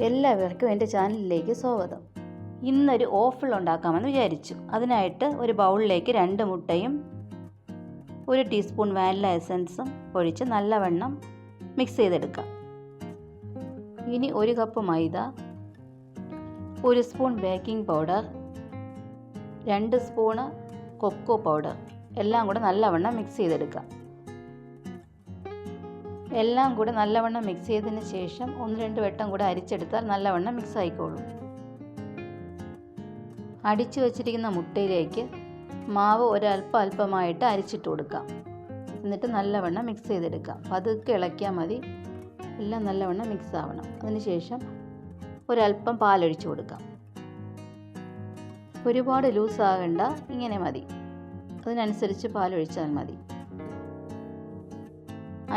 എല്ലാവർക്കും എന്റെ ചാനലിലേക്ക് സ്വാഗതം. ഇന്നൊരു ഓഫിൾ ഉണ്ടാക്കാമെന്ന് വിചാരിച്ചു. അതിനായിട്ട് ഒരു ബൗളിലേക്ക് രണ്ട് മുട്ടയും ഒരു ടീസ്പൂൺ വാനില എസൻസും ഒഴിച്ച് നല്ലവണ്ണം മിക്സ് ചെയ്തെടുക്കാം. ഇനി ഒരു കപ്പ് മൈദ ഒരു സ്പൂൺ ബേക്കിംഗ് പൗഡർ രണ്ട് സ്പൂണ് കൊക്കോ പൗഡർ. എല്ലാം കൂടെ നല്ലവണ്ണം മിക്സ് ചെയ്തെടുക്കാം. എല്ലാം കൂടെ നല്ലവണ്ണം മിക്സ് ചെയ്തതിന് ശേഷം ഒന്ന് രണ്ട് വട്ടം കൂടെ അരിച്ചെടുത്താൽ നല്ലവണ്ണം മിക്സ് ആയിക്കോളും. അടിച്ചു വച്ചിരിക്കുന്ന മുട്ടയിലേക്ക് മാവ് ഒരല്പം അല്പമായിട്ട് അരിച്ചിട്ട് കൊടുക്കാം. എന്നിട്ട് നല്ലവണ്ണം മിക്സ് ചെയ്തെടുക്കാം. പതുക്കെ ഇളക്കിയാൽ മതി. എല്ലാം നല്ലവണ്ണം മിക്സ് ആവണം. അതിനുശേഷം ഒരല്പം പാലൊഴിച്ചു കൊടുക്കാം. ഒരുപാട് ലൂസ് ആകണ്ട ഇങ്ങനെ മതി. അതിനനുസരിച്ച് പാലൊഴിച്ചാൽ മതി.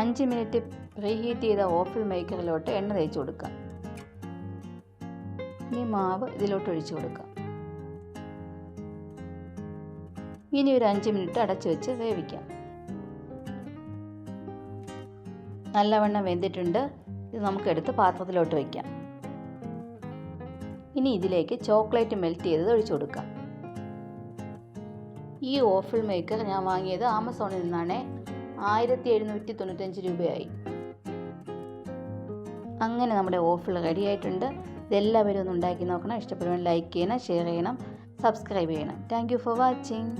അഞ്ച് മിനിറ്റ് റീഹീറ്റ് ചെയ്ത ഓഫിൽ മേക്കറിലോട്ട് എണ്ണ തേച്ച് കൊടുക്കാം ഇനി മാവ് ഇതിലോട്ട് ഒഴിച്ചു കൊടുക്കാം ഇനി ഒരു അഞ്ച് മിനിറ്റ് അടച്ചു വെച്ച് വേവിക്കാം. നല്ലവണ്ണം വെന്തിട്ടുണ്ട്. ഇത് നമുക്ക് എടുത്ത് പാത്രത്തിലോട്ട് വയ്ക്കാം ഇനി ഇതിലേക്ക് ചോക്ലേറ്റ് മെൽറ്റ് ചെയ്തത് ഒഴിച്ചു കൊടുക്കാം. ഈ ഓഫിൾ മേക്കർ ഞാൻ വാങ്ങിയത് ആമസോണിൽ നിന്നാണേ. ആയിരത്തി എഴുന്നൂറ്റി തൊണ്ണൂറ്റഞ്ച് രൂപയായി. അങ്ങനെ നമ്മുടെ ഓഫിൾ റെഡി ആയിട്ടുണ്ട് ഇതെല്ലാവരും ഒന്ന് ഉണ്ടാക്കി നോക്കണം. ഇഷ്ടപ്പെടുവാൻ ലൈക്ക് ചെയ്യണം ഷെയർ ചെയ്യണം സബ്സ്ക്രൈബ് ചെയ്യണം. Thank for watching.